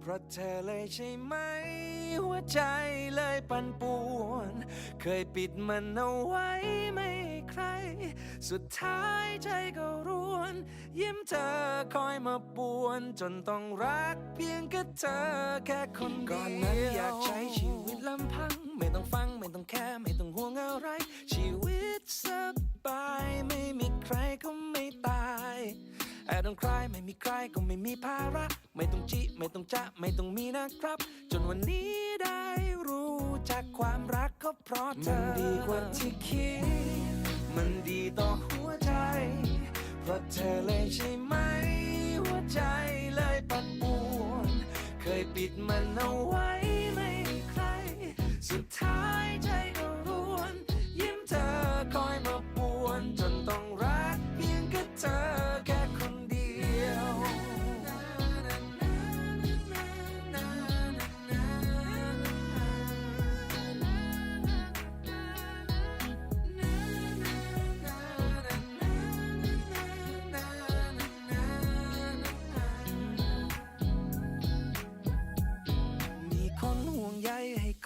เพราะเธอเลยใช่ไหม หัวใจเลยปั่นป่วน เคยปิดมันเอาไว้ไม่ใคร สุดท้ายใจก็ร่วน ยิ้มเธอคอยมาป่วน จนต้องรักเพียงแค่เธอแค่คนเดียวก่อนนั้นอยากใช้ชีวิตลำพัง ไม่ต้องฟังไม่ต้องแค่ไม่ต้องห่วงอะ ต้องคลายไม่มีใครก็ไม่มีภาระ ไม่ต้องจิไม่ต้องจะไม่ต้องมีนะครับ จนวันนี้ได้รู้จักความรักก็เพราะเธอ มันดีกว่าที่คิด มันดีต่อหัวใจ เพราะเธอเลยใช่ไหม หัวใจเลยปั่นป่วน เคยปิดมันเอาไว้ไม่ใคร สุดท้าย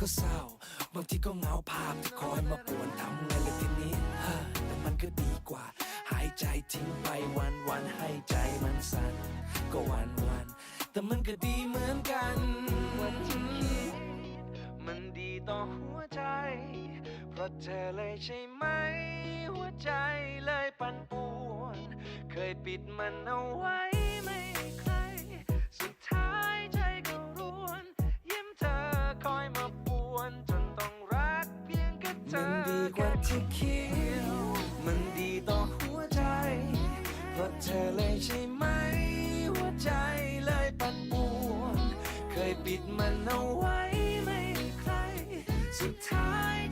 ก็เศร้า บางทีก็เหงาภาพที่คอยมาป่วนทำไงล่ะทีนี้ฮะแต่มันก็ดีกว่า หายใจทิ้งไปวันวันให้ใจมันสั่นก็วันวันแต่มันก็ดีเหมือนกันวันที่คิดมันดีต่อหัวใจ เพราะเธอเลยใช่ไหม หัวใจเลยปั่นป่วน เคยปิดมันเอาไว้ไม่ใคร เขียว มันดีต่อหัวใจ เพราะเธอเลยใช่ไหม หัวใจเลยปั่นป่วน เคยปิดมันเอาไว้ไม่ใคร สุดท้าย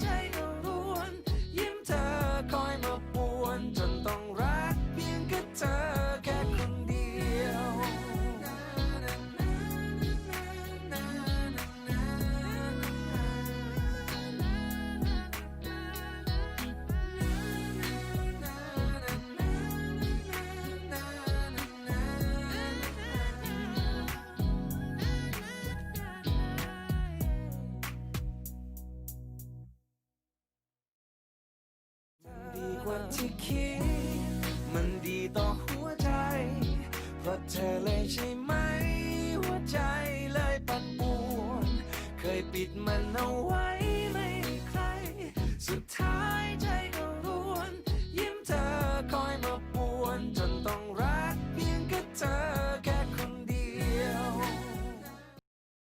ที่คิด มันดีต่อหัวใจ เพราะเธอเลยใช่ไหม หัวใจเลยปั่นป่วนเคยปิดมันเอาไว้ไม่ใคร สุดท้ายจะ